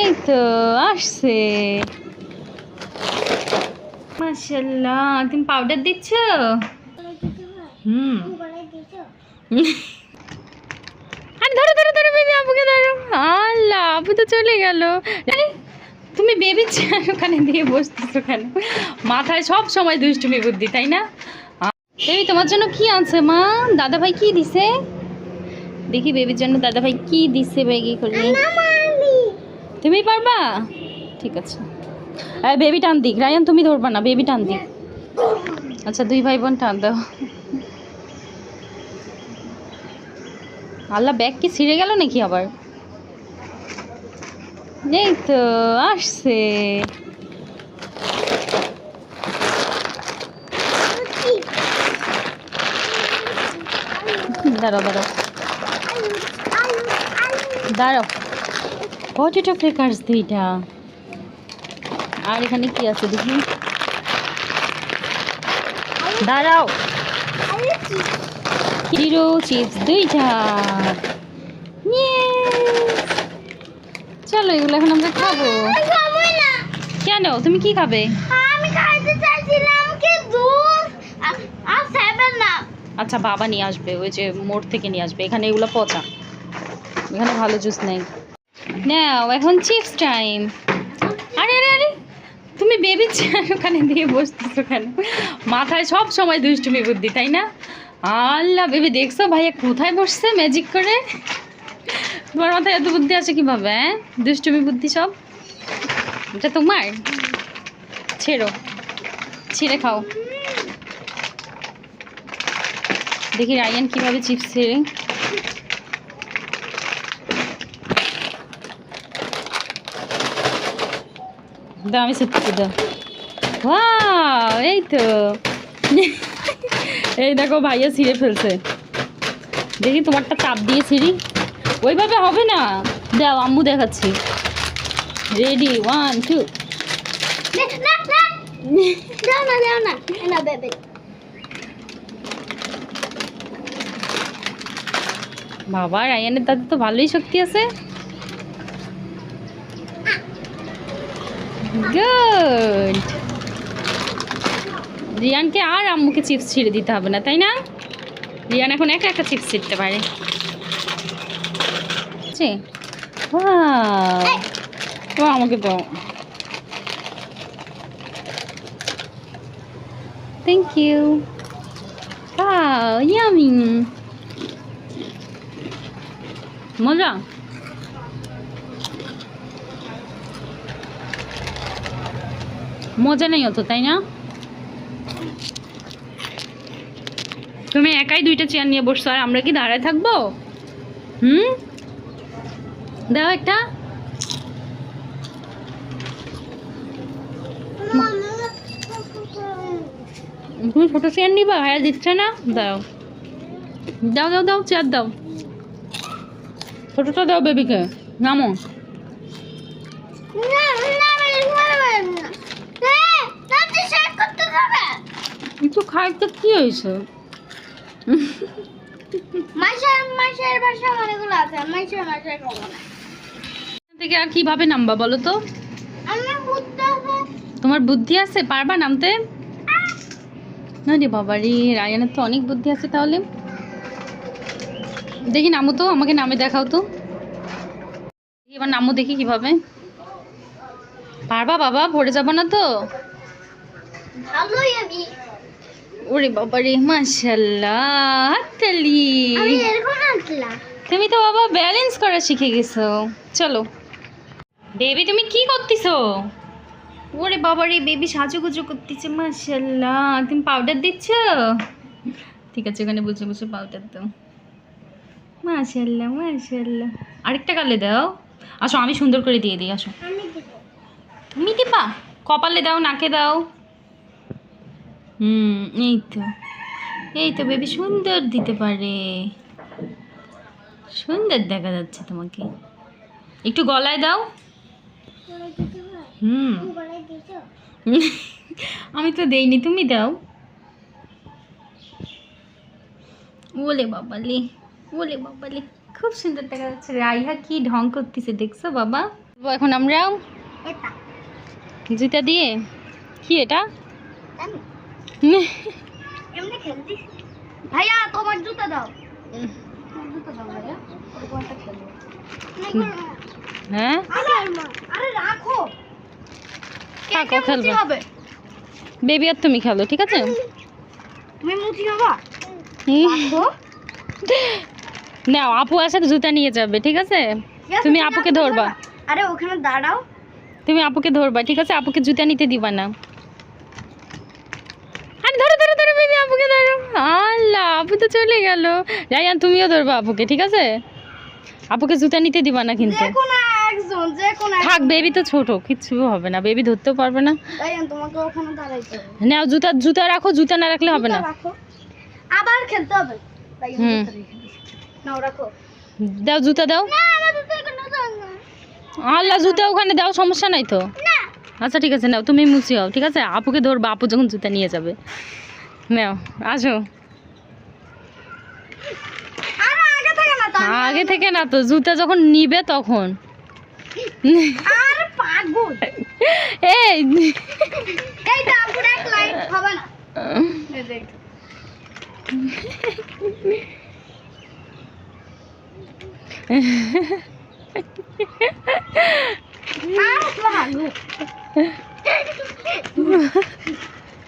এই তো, আসছে। মাশাল্লাহ তুমি পাউডার দিচ্ছ? হুম। আরে ধরো ধরো ধরো বেবি আপুকে ধরো। আল্লাহ আপু তো চলে গেল। তুমি বেবি চেয়ার ওখানে দিয়ে বসতেছো কেন? মাথায় সব সময় দুষ্টুমি বুদ্ধি, তাই না? এই, তোমার জন্য কি আছে মা? দাদা ভাই কি দিছে? দেখি বেবির জন্য দাদা ভাই, কি দিছে ব্যাগি করে তুমি পারবা? ঠিক আছে। বেবি টান দিক। রায়ান, তুমি ধরবা না। বেবি টান দিক। আচ্ছা দুই ভাই বোন টান দাও। আল্লাহ ব্যাগ কি ছিঁড়ে গেল নাকি আবার? এই তো, আসছে। দাঁড়াও দাঁড়াও। দাঁড়াও। পটেটো ক্রেকার্স দুইটা আর এখানে কি আছে দেখি? দাঁড়াও। হিরো চিপস দুইটা। চলো এগুলো এখন আমরা খাব। কেন? তুমি কি খাবে? আমি খাইতে চাইছিলাম কিন্তু আর সেভেন না। আচ্ছা বাবা নিয়ে আসবে ওই যে মোড় থেকে নিয়ে আসবে। এখানে এগুলো পচা। এখানে ভালো জুস নেই। নাও এখন চিপস টাইম আরে আরে আরে, তুমি বেবি চেয়ার ওখানে দিয়ে বসতেছো কেন? মাথায় সব সময় দুষ্টুমি বুদ্ধি, তাই না? আল্লাহ বেবি দেখছ ভাইয়া কোথায় বসছে ম্যাজিক করে? তোমার মাথায় এত বুদ্ধি আছে কীভাবে হ্যাঁ? দুষ্টুমি বুদ্ধি সব? এটা তোমার? ছেড়ো, ছিঁড়ে খাও। দেখি রায়ান কীভাবে চিপস ছেড়ে দাও আমি সত্যি দাও। এই তো। এই দেখো ভাইয়া ছিঁড়ে ফেলছে। দেখি তোমারটা চাপ দিয়ে ছিঁড়ি। ওইভাবে হবে না। দাও আম্মু দেখাচ্ছি। রেডি ওয়ান টু না না দাও না দাও না। না বেবে বাবা রায়ানের দাদা তো ভালোই শক্তি আছে। গুড রিয়ানকে আর আম্মুকে চিপস ছিঁড়ে দিতে হবে না তাই না? রিয়ান এখন একা একটা চিপস ছিঁড়তে পারে? ও আমাকে দাও। Thank you Wow, yummy! মজা? মজা নেই অত, তাই না? তুমি একাই দুইটা চেয়ার নিয়ে বসছো, আর আমরা কি দাঁড়ায় থাকব? হুম? দাও একটা। তুমি ছোট চেয়ার নিবা? ভাইয়া দিচ্ছে না? দাও। দাও দাও দাও চেয়ার দাও। ছোটটা দাও বেবিকে নামো না না বেবে না হ্যাঁ তাতে শেষ করতে হবে একটু খাইতে কি হয়েছে? থেকে আর কীভাবে নামবা বলো তো? তোমার বুদ্ধি আছে? পারবা নামতে? না রে বাবা রে রায়ানের তো অনেক বুদ্ধি আছে তাহলে। দেখি নামো তো আমাকে নামে দেখাও তো। এবার নামো দেখি কীভাবে। পারবা বাবা পড়ে যাব না তো? ভালোই আমি ওরে বাবা রে মাশাল্লাহ হাততালি। আমি এরকম আসলাম তুমি তো বাবা ব্যালেন্স করা শিখে গেছো। চলো। বেবি তুমি কি করতেছো? ওরে বাবা রে বেবি সাজুগুজু করতেছে মাশাল্লাহ তুমি পাউডার দিচ্ছ? ঠিক আছে ওখানে বসে বসে পাউডার দাও। মাশাল্লাহ মাশাল্লাহ আরেকটা কালে দাও। আসো আমি সুন্দর করে দিয়ে দিই আসো। তুমি দিবা? কপালে দাও নাকে দাও। হুম এই তো। এই তো বেবি সুন্দর দিতে পারে। সুন্দর দেখা যাচ্ছে তোমাকে। একটু গলায় দাও। হুম। আমি তো দেইনি তুমি দাও। ওলে বাবালে ওলে বাবালে। খুব সুন্দর দেখা যাচ্ছে রাইহা কি ঢং করতেছে দেখছ বাবা? এখন আমরা জুতা দিয়ে? কি এটা? এমনি খেলতি ভাইয়া তোমার জুতা দাও। জুতা দাও ভাইয়া ওরকমটা খেলব হ্যাঁ? আরে আরে রাখো। থাকো, কে মুচি খেলবে। হবে? বেবি আর তুমি খেলো ঠিক আছে? তুমি মুচি হবা? নাও আপু আসে জুতা নিয়ে যাবে ঠিক আছে? ঠিক আছে, তুমি আপুকে ধরবা। আরে ওখানে দাঁড়াও। তুমি আপুকে ধরবা ঠিক আছে? আপুকে জুতা নিতে দিবা না আরে ধরো ধরো ধরো বেবি আপুকে ধরো আল্লাহ আপু তো চলে গেল। রায়ান তুমিও ধরবা আপুকে ঠিক আছে? আপুকে জুতা নিতে দিবা না কিন্তু। থাক বেবি তো ছোট কিচ্ছু হবে না। বেবি ধরতেও পারবে না। তাই তোমাকে ওখানে দাঁড়াইতে হবে। নাও জুতা জুতা রাখো জুতা না রাখলে হবে না। রাখো। আবার খেলতে হবে। হুম। দাও জুতা দাও। না আমার জুতা এখানে দাও আল্লাহ জুতা ওখানে দাও সমস্যা নাই তো? না। আচ্ছা ঠিক আছে নাও তুমি মুছি হও ঠিক আছে? আপুকে ধরবা আপু যখন জুতা নিয়ে যাবে। নাও আসো। আগে থেকে না তো আগে থেকে না তো জুতা যখন নিবে তখন। এই।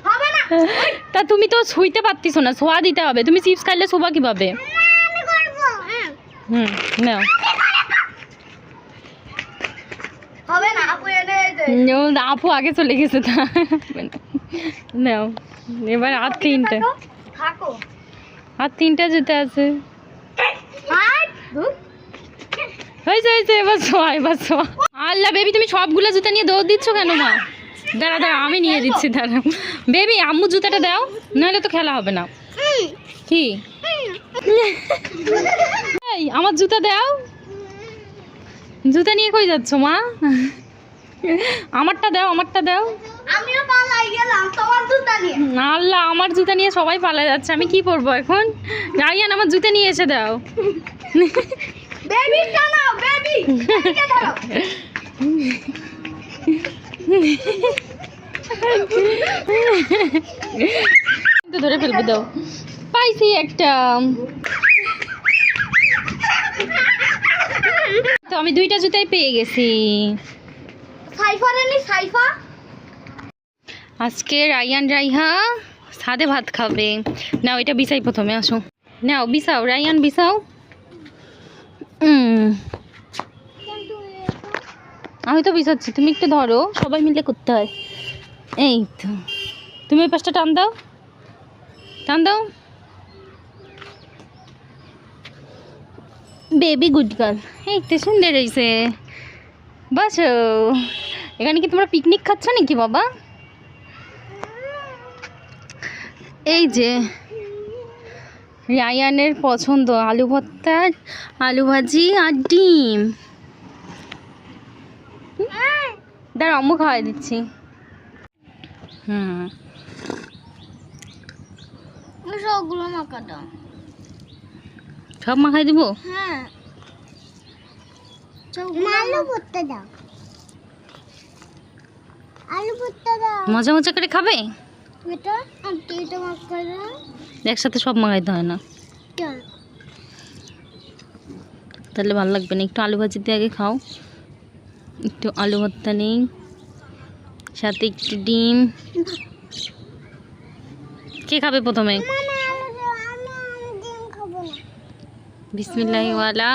তো তুমি তো শুইতে পারতিস না শোয়া দিতে হবে। তুমি চিপস খাইলে শোবা কীভাবে? হুম। নাও। হবে না আপু আগে চলে গেছে তা। নাও এবার আর তিনটে। আর তিনটা জুতা আছে। হয়েছে হয়েছে এবার শোয়া এবার শোয়া। আল্লাহ বেবি তুমি সবগুলো জুতা নিয়ে দৌড় দিচ্ছ কেন মা? দাঁড়া দাঁড়া আমি নিয়ে দিচ্ছি দাঁড়া। বেবি আম্মু জুতাটা দাও নাহলে তো খেলা হবে না। কি? এই আমার জুতা দাও। জুতা নিয়ে কই যাচ্ছ মা? আমারটা দাও আমারটা দাও। আমিও পালাই গেলাম তোমার জুতা নিয়ে। আল্লাহ আমার জুতা নিয়ে সবাই পালা যাচ্ছে আমি কি করব এখন? রাইয়ান আমার জুতা নিয়ে এসে দাও। বেবি বেবি ধরো। ধরে ফেলবে দাও। পাইছি একটা। তো আমি দুইটা জুতাই পেয়ে গেছি। সাইফা রেনি সাইফা। আজকে রাইয়ান রাইহা সাদে ভাত খাবে। নাও এটা বিছাই প্রথমে আসো। নাও বিছাও রাইয়ান বিছাও। উম, আমি তো বিছাচ্ছি তুমি একটু ধরো, সবাই মিলে করতে হয়। এই তো, তুমি ওই পাশটা টান দাও টান দাও। বেবি গুড গার্ল এই তো সুন্দর হয়েছে বাসো এখানে কি তোমরা পিকনিক খাচ্ছ নাকি বাবা? এই যে, রায়ানের পছন্দ আলু ভর্তা আলু ভাজি আর ডিম। দাঁড়া আম্মু খাওয়াই দিচ্ছি। হুম। সবগুলো দাও। সব মাখাই দিব? হ্যাঁ। আলু ভর্তা দাও। আলু ভর্তা দাও। মজা মজা করে খাবে? এটা আর এটা মাখা দাও। একসাথে সব মাখাইতে হয় না। তাহলে ভালো লাগবে না। একটু আলু ভাজি দিয়ে আগে খাও। একটু আলু ভর্তা নেই সাথে একটু ডিম। কে খাবে প্রথমে? বিসমিল্লাহ ওয়ালা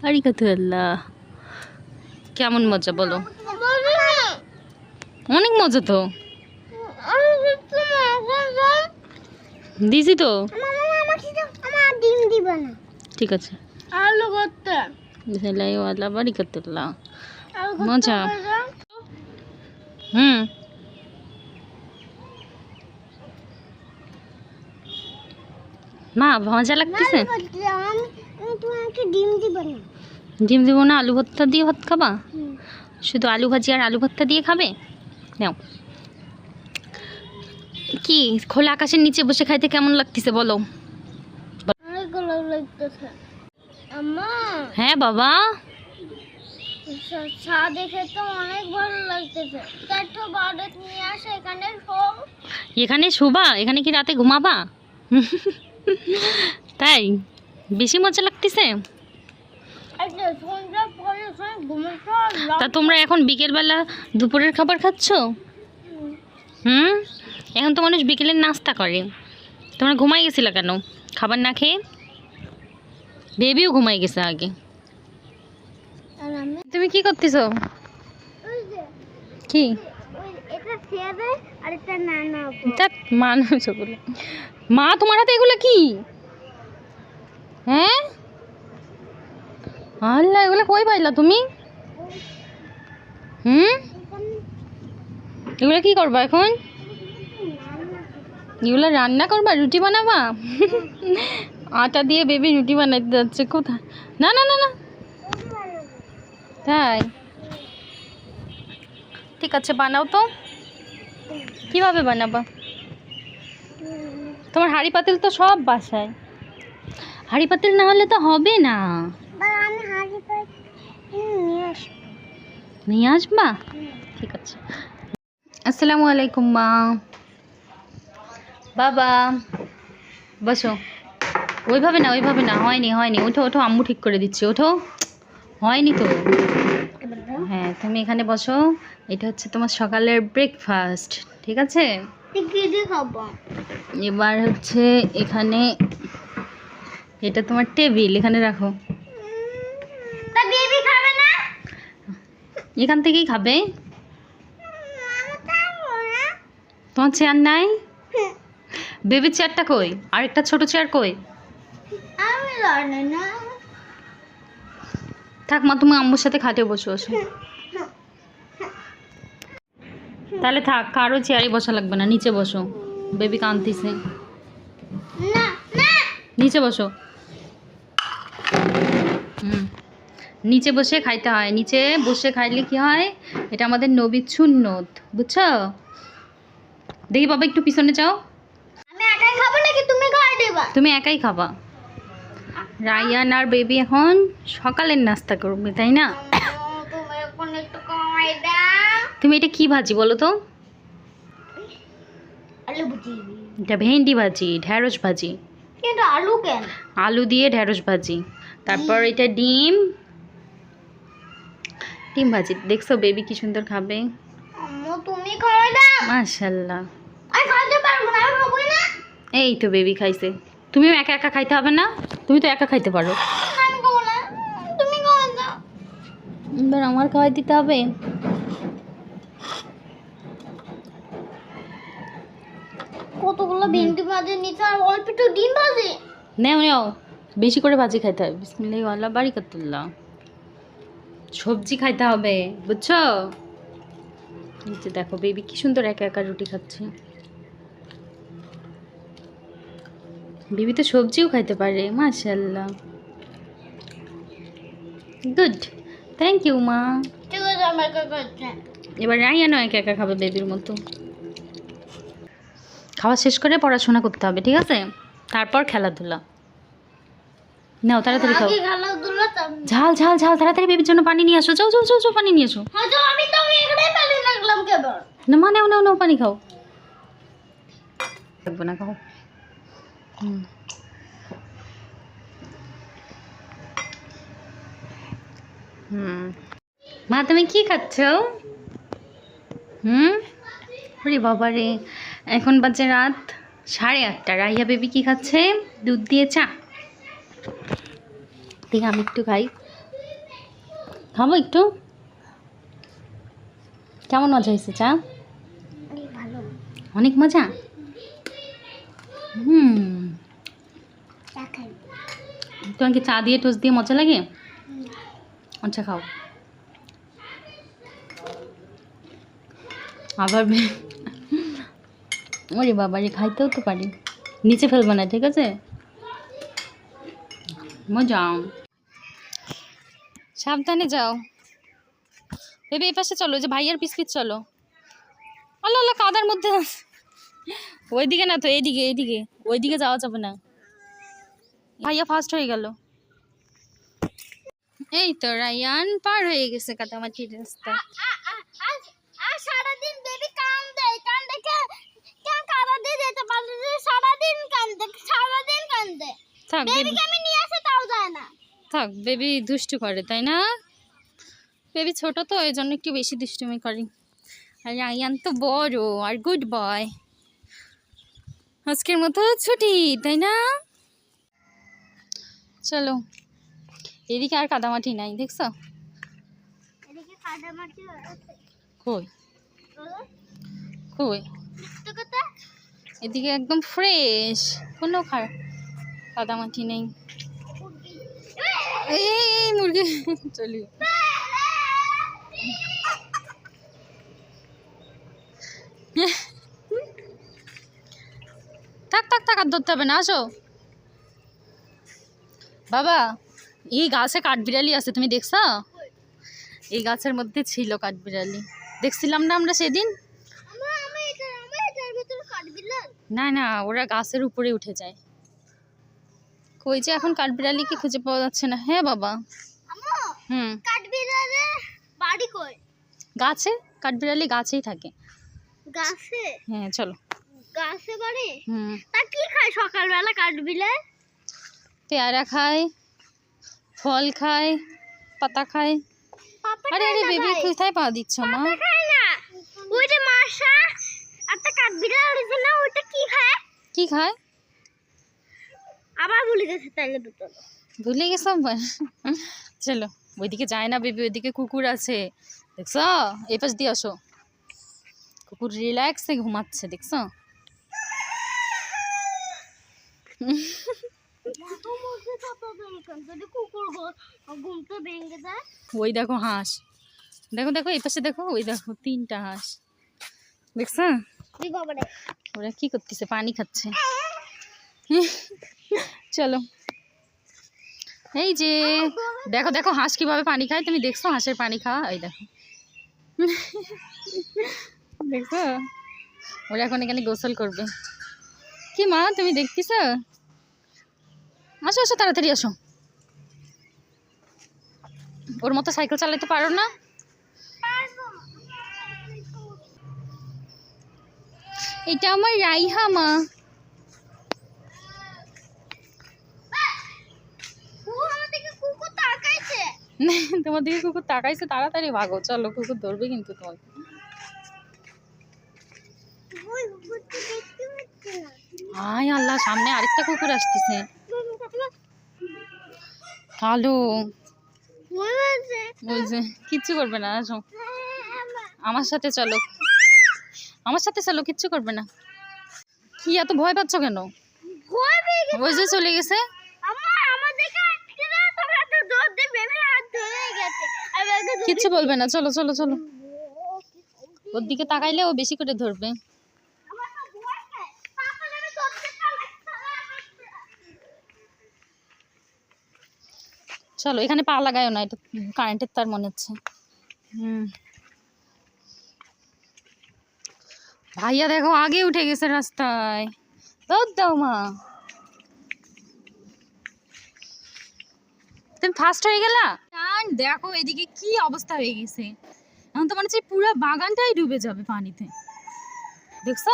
বাড়ি কত আল্লাহ কেমন মজা বলো। অনেক মজা তো। দিছি তো। ঠিক আছে। আলু ভর্তা। বিসমিল্লাহ ওয়ালা বাড়ি কত আল্লাহ আলু মজা। হুম। মা মজা লাগতেছে? ডিম দিব না। আলু ভর্তা দিয়ে ভাত খাবা? শুধু আলু ভাজি আর আলু ভর্তা দিয়ে খাবে? নাও। কি খোলা আকাশের নিচে বসে খাইতে কেমন লাগতেছে বলো? হ্যাঁ বাবা। চা দেখে তো অনেক ভালো লাগতেছে। একটু বাড়ি নিয়ে আসে এখানে সব। এখানে শোবা? এখানে কি রাতে ঘুমাবা? তাই? বেশি মজা লাগতেছে? ঘুমাতে তা তোমরা এখন বিকেলবেলা দুপুরের খাবার খাচ্ছ? হুম? এখন তো মানুষ বিকেলের নাস্তা করে। তোমরা ঘুমাই গেছিলা কেন? খাবার না খেয়ে? বেবিও ঘুমাই গেছে আগে। তুমি কি করতেছো? কি? মানুষ ওগুলো মা তোমার হাতে এগুলো কি? হ্যাঁ? আল্লাহ এগুলো কই পাইলা তুমি? হুম? এগুলো কি করবা এখন? এগুলো রান্না করবা রুটি বানাবা? আটা দিয়ে বেবি রুটি বানাইতে যাচ্ছে কোথায়? না না না না। তাই? ঠিক আছে বানাও তো। কীভাবে বানাবা? তোমার হাঁড়ি পাতিল তো সব বাসায়। হাঁড়ি পাতিল না হলে তো হবে না। নিয়ে আসবা? ঠিক আছে। আসসালামু আলাইকুম মা। বাবা বসো। ওইভাবে না ওইভাবে না হয়নি হয়নি। ওঠো ওঠো আম্মু ঠিক করে দিচ্ছি ওঠো। হয়নি তো? হ্যাঁ তুমি এখানে বসো। এটা হচ্ছে তোমার সকালের ব্রেকফাস্ট ঠিক আছে? এবার হচ্ছে এখানে এটা তোমার টেবিল এখানে রাখো। এখান থেকেই খাবে? তোমার চেয়ার নাই? বেবির চেয়ারটা কই? আরেকটা ছোট চেয়ার কই? আমি না। থাক মা তুমি আম্মুর সাথে খাটে বসে বসো তাহলে থাক কারও চেয়ারে বসা লাগবে না নিচে বসো। বেবি না নিচে বসো। হুম। নিচে বসে খাইতে হয় নিচে বসে খাইলে কি হয়? এটা আমাদের নবীর সুন্নত বুঝছ? দেখি বাবা একটু পিছনে যাও। আমি একাই খাব নাকি তুমি দেবা? তুমি একাই খাবা। রায়ান আর বেবি এখন সকালের নাস্তা করবে তাই না? তুমি এটা কি ভাজি বলো তো? এটা ভেন্ডি ভাজি ঢ্যাঁড়স ভাজি। আলু কেন আলু দিয়ে ঢ্যাঁড়স ভাজি। তারপর এটা ডিম। ডিম ভাজি। দেখছ বেবি কি সুন্দর খাবে? তুমি খাওয়াই দাও। মাশাল্লাহ। আমি খাওয়াতে পারব না আমি খাবোই না। এই তো বেবি খাইছে। তুমিও একা একা খাইতে হবে না? তুমি তো একা খাইতে পারো। এবার আমার খাওয়াই দিতে হবে। কতগুলো ভেন্ডি ভাজি নিচে আর অল্প একটু ডিম ভাজি? নেও নেও। বেশি করে ভাজি খাইতে হবে বিসমিল্লাহি ওয়ালা বারিকাতুল্লাহ। সবজি খাইতে হবে বুঝছ? দেখো বেবি কি সুন্দর একা একা রুটি খাচ্ছে। বেবি তো সবজিও খাইতে পারে মাশাল্লাহ গুড থ্যাংক ইউ মা। এবার রাইয়ানো একা একা খাবে বেবির মতো। খাওয়া শেষ করে পড়াশোনা করতে হবে ঠিক আছে? তারপর খেলাধুলা। নাও তাড়াতাড়ি খাও। ঝাল ঝাল ঝাল তাড়াতাড়ি বেবির জন্য পানি নিয়ে আসো। যাও যাও যাও পানি নিয়ে আসো। হয়তো আমি তো এখানেই পানি রাখলাম কেবল। না মা নাও নাও নাও পানি খাও। লাগবে না খাও। হুম। মা তুমি কি খাচ্ছ? হুম? ওরে বাবা রে। এখন বাজে রাত সাড়ে আটটা। রাইয়া বেবি কি খাচ্ছে? দুধ দিয়ে চা। দেখ আমি একটু খাই। খাব একটু? কেমন মজা হয়েছে চা? অনেক ভালো। অনেক মজা? হুম। তোমার কি চা দিয়ে টোস্ট দিয়ে মজা লাগে? আচ্ছা খাও। আবার ওরে বাবা রে, খাইতেও তো পারি। নিচে ফেলব না, ঠিক আছে? মজা। সাবধানে যাও। বেবি এই পাশে চলো যে ভাইয়ার পিস চলো। আল্লাহ আল্লাহ, কাদার মধ্যে ওইদিকে না তো, এইদিকে এইদিকে। ওইদিকে যাওয়া যাবে না। ভাইয়া ফার্স্ট হয়ে গেল। এই তো রায়ান পার হয়ে গেছে কাদামাটির রাস্তা। থাক বেবি আমি নিয়ে আসে তাও যায় না। থাক বেবি দুষ্টু করে তাই না? বেবি ছোট তো এই জন্য একটু বেশি দুষ্টুমি করে। আর রায়ান তো বড় আর গুড বয় আজকের মতো ছুটি তাই না? চলো। এদিকে আর কাদামাটি নাই দেখছ? কই? কই? এদিকে একদম ফ্রেশ কোনো খারাপ কাদামাটি নেই। এই মুরগি চলি। থাক থাক থাক আর ধরতে হবে না আসো। বাবা এই গাছে কাঠবিড়ালি আছে তুমি দেখছ? এই গাছের মধ্যে ছিল কাঠবিড়ালি। দেখছিলাম না আমরা সেদিন? না না ওরা গাছের উপরে উঠে যায়। কই যে এখন কাঠবিড়ালিকে খুঁজে পাওয়া যাচ্ছে না? হ্যাঁ বাবা। হুম। কাটবি বাড়ি কই গাছে? কাঠবিড়ালি গাছেই থাকে। গাছে? হ্যাঁ চলো। গাছে বাড়ি হুম। তা কি খায় সকালবেলা কাঠবিলে পেয়ারা খায় ফল খায় পাতা খায়। আরে আরে বেবি কোথায় পা দিচ্ছ মা? না। ওইটা মাসা একটা উঠেছে না ওইটা কি খায়? কি খায়? আবার ভুলে গেছে তাইলে দুটো। ভুলে গেছো? আবার? চলো ওইদিকে যায় না বেবি ওইদিকে কুকুর আছে। দেখছ? এই পাশ দিয়ে আসো। কুকুর রিল্যাক্সে ঘুমাচ্ছে দেখছ? ওই দেখো হাঁস। দেখো দেখো, এই পাশে দেখো, ওই দেখো, তিনটা হাঁস। দেখছ? ওরা কি করতেছে? পানি খাচ্ছে। চলো। এই যে, দেখো দেখো হাঁস কীভাবে পানি খায়। তুমি দেখছ হাঁসের পানি খাওয়া? ওই দেখো। দেখছ? ওরা এখন এখানে গোসল করবে। কি মা, তুমি দেখতেছ? আসো আসো তাড়াতাড়ি আসো। ওর মতো সাইকেল চালাতে পারো না? এটা আমার রাইহা মা। তোমার দিকে কুকুর তাকাইছে তাড়াতাড়ি ভাগো। চলো কুকুর ধরবে কিন্তু তোমাকে। আয় আল্লাহ সামনে আরেকটা কুকুর আসতেছে। কালো। বলছে। কিচ্ছু করবে না আসো। আমার সাথে চলো। আমার সাথে চলো কিচ্ছু করবে না। কি এত ভয় পাচ্ছ কেন? ওই যে চলে গেছে। কিচ্ছু বলবে না চলো চলো চলো। ওর দিকে তাকাইলে ও বেশি করে ধরবে আমার তো ভয় পায় পাপা যাবে ধরতে চালাই চলো এখানে পা লাগায়ও না এটা কারেন্টের তার মনে হচ্ছে। হুম। ভাইয়া দেখো আগে উঠে গেছে রাস্তায়। দৌড় দাও মা। তুমি ফার্স্ট হয়ে গেলা? দেখো এদিকে কি অবস্থা হয়ে গেছে। এখন তো মনে হচ্ছে পুরো বাগানটাই ডুবে যাবে পানিতে। দেখছ?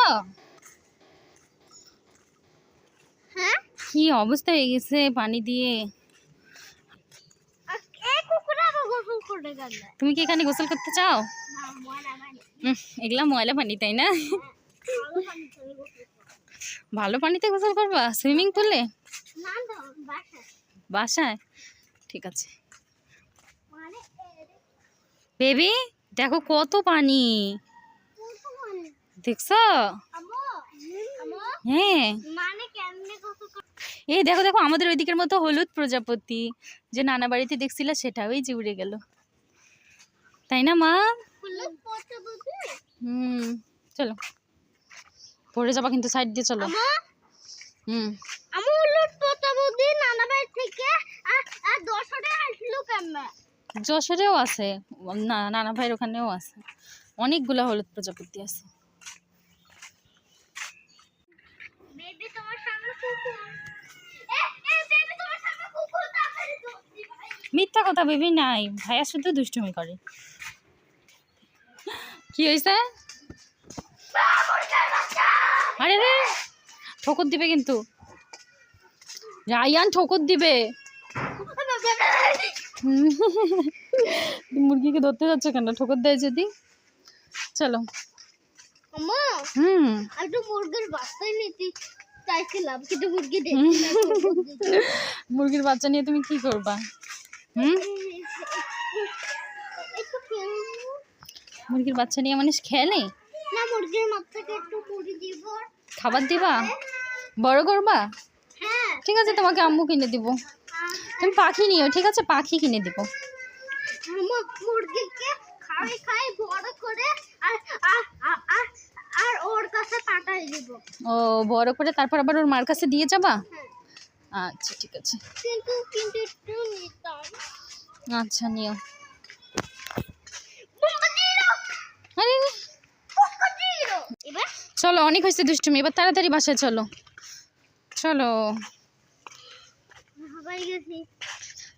হ্যাঁ কি অবস্থা হয়ে গেছে পানি দিয়ে এই কুকুর আবার গোসল করে গেল তুমি কি এখানে গোসল করতে চাও? এগুলা ময়লা পানি তাই না? ভালো পানিতে গোসল করবা? সুইমিং পুলে? বাসায়। ঠিক আছে। মানে বেবি দেখো কত পানি। দেখছ? হ্যাঁ। মানে এই দেখো দেখো আমাদের ওইদিকের মতো হলুদ প্রজাপতি। যে নানা বাড়িতে দেখছিল সেটা ওই যে উড়ে গেল। তাই না মা? হুম চলো। পড়ে যাবা কিন্তু সাইড দিয়ে চলো। হুম। আমো উলট পড়তে বুঝি নানা বাড়ি থেকে আর আর দশটা আসলো কেমনে? যশোরেও আছে। না নানা ভাইয়ের ওখানেও আছে। অনেকগুলো হলুদ প্রজাপতি আছে। মিথ্যা কথা বেবি নাই। ভাইয়া শুধু দুষ্টুমি করে। কি হয়েছে? আরে রে ঠোকর দিবে কিন্তু। রায়ান ঠোকর দিবে। মুরগিকে ধরতে যাচ্ছে কেন? ঠোকর দেয় যদি। চলো। হুম। মুরগির বাচ্চাই নিতে চাইছিলাম কিন্তু মুরগি হুম। দেখি মুরগির বাচ্চা নিয়ে তুমি কি করবা? হুম একটু খেলব। মুরগির বাচ্চা নিয়ে মানুষ খেলে না। মুরগির মাথাকে একটু মুড়ি দিব। খাবার দিবা? বড় করবা? হ্যাঁ। ঠিক আছে তোমাকে আম্মু কিনে দিব। তুমি পাখি নিও ঠিক আছে? পাখি কিনে দিব। মুরগিকে খাই খাই বড় করে আর আর আর- আর আর ওর কাছে পাঠাই দিব। ও বড় করে তারপর আবার ওর মার কাছে দিয়ে যাবা? হ্যাঁ। আচ্ছা ঠিক আছে। কিন্তু কিন্তু একটু নিতাম। আচ্ছা নিও বোম্বাজিরো আরে বোম্বাজিরো এবার চলো অনেক হয়েছে দুষ্টুমি এবার তাড়াতাড়ি বাসায় চলো। চলো।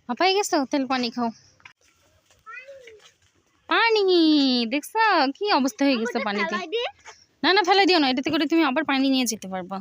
হাঁপাই গেছো। তেল পানি খাও। পানি দেখছ? কি অবস্থা হয়ে গেছে পানিতে? না না ফেলে দিও না এটাতে করে তুমি আবার পানি নিয়ে যেতে পারবা।